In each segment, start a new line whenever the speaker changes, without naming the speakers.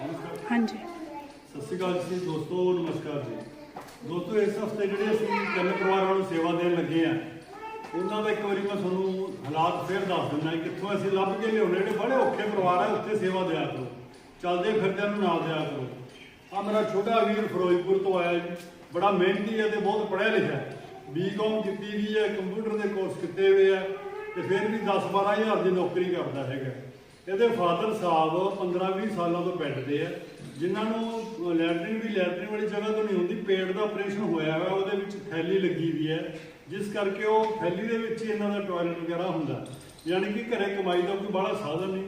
ਹਾਂਜੀ।
ਸਤਿ ਸ਼੍ਰੀ ਅਕਾਲ ਜੀ ਦੋਸਤੋ, ਨਮਸਕਾਰ ਜੀ। ਦੋਸਤੋ, ਇਸ ਹਫ਼ਤੇ ਜਿਹੜੇ ਅਸੀਂ ਤਿੰਨ ਪਰਿਵਾਰਾਂ ਨੂੰ ਸੇਵਾ ਦੇਣ ਲੱਗੇ ਆ ਉਹਨਾਂ ਦਾ ਇੱਕ ਵਾਰੀ ਮੈਂ ਤੁਹਾਨੂੰ ਹਾਲਾਤ ਫੇਰ ਦੱਸ ਦਿੰਦਾ ਕਿੱਥੋਂ ਅਸੀਂ ਲੱਭ ਕੇ ਲਿਆਉਣੇ ਜਿਹੜੇ ਬੜੇ ਔਖੇ ਪਰਿਵਾਰ ਆ, ਉੱਥੇ ਸੇਵਾ ਦਿਆ ਕਰੋ। ਚੱਲਦੇ ਫਿਰਦਿਆਂ ਨੂੰ ਨਾਲ ਦਿਆ ਕਰੋ। ਆ ਮੇਰਾ ਛੋਟਾ ਵੀਰ ਫਿਰੋਜ਼ਪੁਰ ਤੋਂ ਆਇਆ ਜੀ, ਬੜਾ ਮਿਹਨਤੀ ਹੈ ਤੇ ਬਹੁਤ ਪੜ੍ਹਿਆ ਲਿਖਿਆ ਹੈ। ਬੀਕਾਮ ਕੀਤੀ ਵੀ ਹੈ, ਕੰਪਿਊਟਰ ਦੇ ਕੋਰਸ ਕੀਤੇ ਹੋਏ ਆ, ਤੇ ਫਿਰ ਵੀ 10 12000 ਦੀ ਨੌਕਰੀ ਕਰਦਾ ਹੈਗਾ। ਇਹਦੇ ਫਾਦਰ ਸਾਹਿਬ 15-20 ਸਾਲਾਂ ਤੋਂ ਬੈੱਡ ਤੇ ਆ। ਜਿਨ੍ਹਾਂ ਨੂੰ ਲੈਟਰਿਨ ਵੀ ਲੈਟਰਿਨ ਵਾਲੀ ਜਗ੍ਹਾ ਤੋਂ ਨਹੀਂ ਹੁੰਦੀ, ਪੇਟ ਦਾ ਆਪਰੇਸ਼ਨ ਹੋਇਆ ਹੋਇਆ, ਉਹਦੇ ਵਿੱਚ ਥੈਲੀ ਲੱਗੀ ਵੀ ਹੈ। ਜਿਸ ਕਰਕੇ ਉਹ ਥੈਲੀ ਦੇ ਵਿੱਚ ਹੀ ਇਹਨਾਂ ਦਾ ਟਾਇਲਟ ਵਗੈਰਾ ਹੁੰਦਾ। ਯਾਨੀ ਕਿ ਘਰੇ ਕਮਾਈ ਦਾ ਕੋਈ ਬੜਾ ਸਾਧਨ ਨਹੀਂ।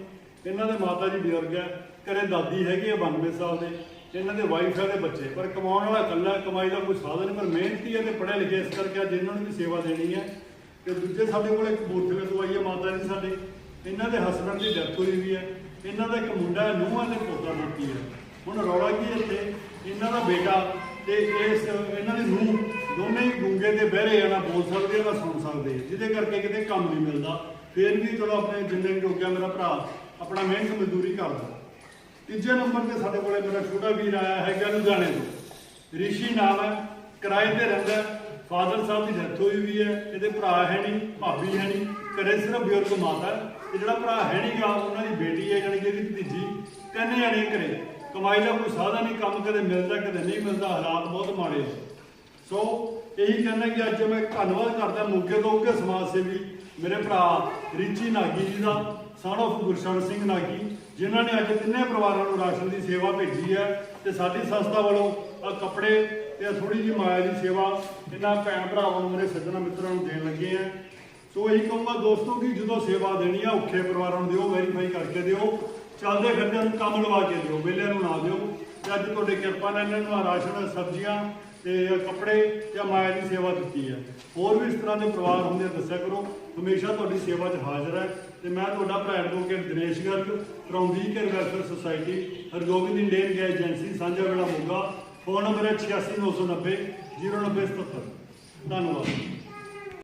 ਇਹਨਾਂ ਦੇ ਮਾਤਾ ਜੀ ਬਜ਼ੁਰਗ ਹੈ, ਘਰੇ ਦਾਦੀ ਹੈਗੀ ਹੈ 92 ਸਾਲ ਦੇ। ਇਹਨਾਂ ਦੇ ਵਾਈਫ ਹੈ ਤੇ ਬੱਚੇ। ਪਰ ਕਮਾਉਣ ਵਾਲਾ ਇਕੱਲਾ, ਕਮਾਈ ਦਾ ਕੋਈ ਸਾਧਨ ਨਹੀਂ, ਪਰ ਮਿਹਨਤੀ ਹੈ ਤੇ ਪੜ੍ਹੇ ਲਿਖੇ ਇਸ ਕਰਕੇ ਅੱਜ ਇਹਨਾਂ ਨੂੰ ਵੀ ਸੇਵਾ ਦੇਣੀ ਹੈ। ਤੇ ਦੂਜੇ ਸਾਡੇ ਕੋਲ ਇੱਕ ਬੂਥੇ ਤੋਂ ਆਈ ਹੈ ਮਾਤਾ ਜੀ ਸਾਡੇ। ਇਹਨਾਂ ਦੇ ਹਸਬੰਡ ਦੀ ਡੈਥ ਹੋਈ ਵੀ ਹੈ। ਇਹਨਾਂ ਦਾ ਇੱਕ ਮੁੰਡਾ ਹੈ, ਨੂੰਹਾਂ ਤੇ ਪੋਤਾ ਦਿੱਤੀ ਹੈ। ਹੁਣ ਰੌਲਾ ਕੀ ਹੈ ਇੱਥੇ? ਇਹਨਾਂ ਦਾ ਬੇਟਾ ਤੇ ਇਸ ਇਹਨਾਂ ਦੀ ਨੂੰਹ ਦੋਨੇ ਹੀ ਗੂੰਗੇ ਤੇ ਬਹਿਰੇ ਆ, ਨਾ ਬੋਲ ਸਕਦੇ ਆ, ਨਾ ਸੁਣ ਸਕਦੇ। ਜਿਹਦੇ ਕਰਕੇ ਕਿਤੇ ਕੰਮ ਨਹੀਂ ਮਿਲਦਾ। ਫੇਰ ਵੀ ਚਲੋ ਆਪਣੇ ਜਿੰਨੇ ਜੋਗਿਆ ਮੇਰਾ ਭਰਾ, ਆਪਣਾ ਮਿਹਨਤ ਮਜ਼ਦੂਰੀ ਕਰਦਾ। ਤੀਜੇ ਨੰਬਰ ਤੇ ਸਾਡੇ ਕੋਲੇ ਮੇਰਾ ਛੋਟਾ ਵੀਰ ਆਇਆ ਹੈਗਾ ਲੁਧਿਆਣੇ ਤੋਂ। ਰਿਸ਼ੀ ਨਾਮ ਹੈ, ਕਿਰਾਏ ਤੇ ਰਹਿੰਦਾ ਫਾਦਰ ਸਾਹਿਬ ਦੀ ਡੈਥ ਹੋਈ ਵੀ ਹੈ, ਇਹਦੇ ਭਰਾ ਹੈ ਨਹੀਂ, ਭਾਬੀ ਹੈ ਨਹੀਂ, ਘਰੇ ਸਿਰਫ ਬਜ਼ੁਰਗ ਮਾਤਾ ਹੈ। ਤੇ ਜਿਹੜਾ ਭਰਾ ਹੈ ਨਹੀਂਗਾ ਉਹਨਾਂ ਦੀ ਬੇਟੀ ਹੈ ਜਾਣੀ ਕਿ ਇਹਦੀ ਭਤੀਜੀ, ਤਿੰਨ ਜਣੇ ਘਰੇ। ਕਮਾਈ ਦਾ ਕੋਈ ਸਾਧਨ ਨਹੀਂ, ਕੰਮ ਕਦੇ ਮਿਲਦਾ, ਕਦੇ ਨਹੀਂ ਮਿਲਦਾ, ਹਾਲਾਤ ਬਹੁਤ ਮਾੜੇ ਸੋ ਇਹੀ ਕਹਿੰਦਾ ਕਿ ਅੱਜ ਮੈਂ ਧੰਨਵਾਦ ਕਰਦਾ ਮੋਗੇ ਤੋਂ ਉੱਗੇ ਸਮਾਜ ਸੇਵੀ, ਮੇਰੇ ਭਰਾ ਰਿਚੀ ਨਾਗੀ ਜੀ ਦਾ। Son of ਗੁਰਸ਼ਰਨ ਸਿੰਘ ਨਾਗੀ, ਜਿਨ੍ਹਾਂ ਨੇ ਅੱਜ ਤਿੰਨੇ ਪਰਿਵਾਰਾਂ ਨੂੰ ਰਾਸ਼ਨ ਦੀ ਸੇਵਾ ਭੇਜੀ ਹੈ ਤੇ ਸਾਡੀ ਸੰਸਥਾ ਵੱਲੋਂ ਕੱਪੜੇ ਤੇ ਥੋੜੀ ਜਿਹੀ ਮਾਇਆ ਦੀ ਸੇਵਾ ਇਹਨਾਂ ਭੈਣ ਭਰਾਵਾਂ ਨੂੰ ਮੇਰੇ ਸੱਜਣਾ ਮਿੱਤਰਾਂ ਨੂੰ ਦੇਣ ਲੱਗੇ ਆ ਸੋ ਇਹੀ ਕਹੂੰਗਾ ਦੋਸਤੋ ਕਿ ਜਦੋਂ ਸੇਵਾ ਦੇਣੀ ਆ, ਔਖੇ ਪਰਿਵਾਰਾਂ ਨੂੰ ਦਿਓ ਵੈਰੀਫਾਈ ਕਰਕੇ ਦਿਓ, ਚੱਲਦੇ ਫਿਰਦੇ ਨੂੰ ਕੰਮ ਲਵਾ ਕੇ ਦਿਓ, ਵਿਹਲਿਆਂ ਨੂੰ ਨਾ ਦਿਓ। ਤੇ ਅੱਜ ਤੁਹਾਡੇ ਕਿਰਪਾ ਨਾਲ ਇਹਨਾਂ ਨੂੰ ਰਾਸ਼ਨ, ਸਬਜ਼ੀਆਂ ਤੇ ਕੱਪੜੇ ਜਾਂ ਮਾਇਆ ਦੀ ਸੇਵਾ ਦਿੱਤੀ ਹੈ। ਹੋਰ ਵੀ ਇਸ ਤਰ੍ਹਾਂ ਦੇ ਪਰਿਵਾਰ ਹੁੰਦੇ ਆ, ਦੱਸਿਆ ਕਰੋ। ਹਮੇਸ਼ਾ ਤੁਹਾਡੀ ਸੇਵਾ 'ਚ ਹਾਜ਼ਰ ਹੈ। ਤੇ ਮੈਂ ਤੁਹਾਡਾ ਭਰਾ advocate Dinesh Garg from we care welfare society Hargobind Indian gas agency ਸਾਂਝਾ ਵੇਲਾ ਮੋਗਾ ਫੋਨ ਨੰਬਰ ਹੈ 869090 09077 ਧੰਨਵਾਦ।